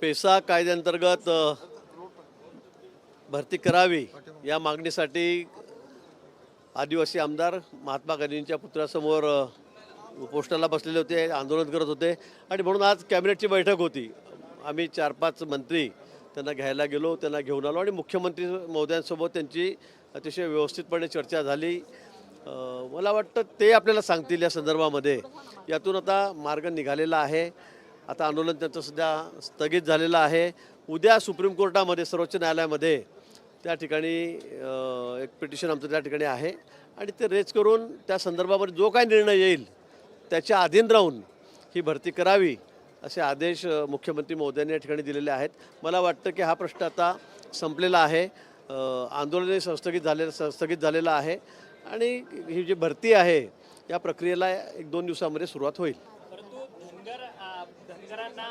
PESA कायद्याअंतर्गत भरती करावी या मागणीसाठी आदिवासी आमदार महात्मा गांधींच्या पुतळ्यासमोर उपोषणाला बसलेले होते आंदोलन करत होते आणि म्हणून आज कॅबिनेटची बैठक होती. आम्ही चार पाच मंत्री त्यांना घ्यायला गेलो त्यांना घेऊन आलो आणि मुख्यमंत्री महोदयांसोबत त्यांची अतिशय व्यवस्थितपणे चर्चा झाली. मला वाटतं ते आपल्याला सांगतील या संदर्भामध्ये. यातून आता मार्ग निघालेला आहे. आता आंदोलन त्यांचं सध्या स्थगित झालेलं आहे. उद्या सुप्रीम कोर्टामध्ये सर्वोच्च न्यायालयामध्ये त्या ठिकाणी एक पिटिशन आमचं त्या ठिकाणी आहे. आणि ते रेज करून त्या संदर्भामध्ये जो काही निर्णय येईल त्याच्या अधीन राहून ही भरती करावी असे आदेश मुख्यमंत्री महोदयांनी या ठिकाणी दिलेले आहेत. मला वाटतं की हा प्रश्न आता संपलेला आहे. आंदोलने संस्थगित झालेलं संस्थगित झालेलं आहे. आणि ही जी भरती आहे या प्रक्रियेला एक दोन दिवसामध्ये सुरुवात होईल. धनगरांना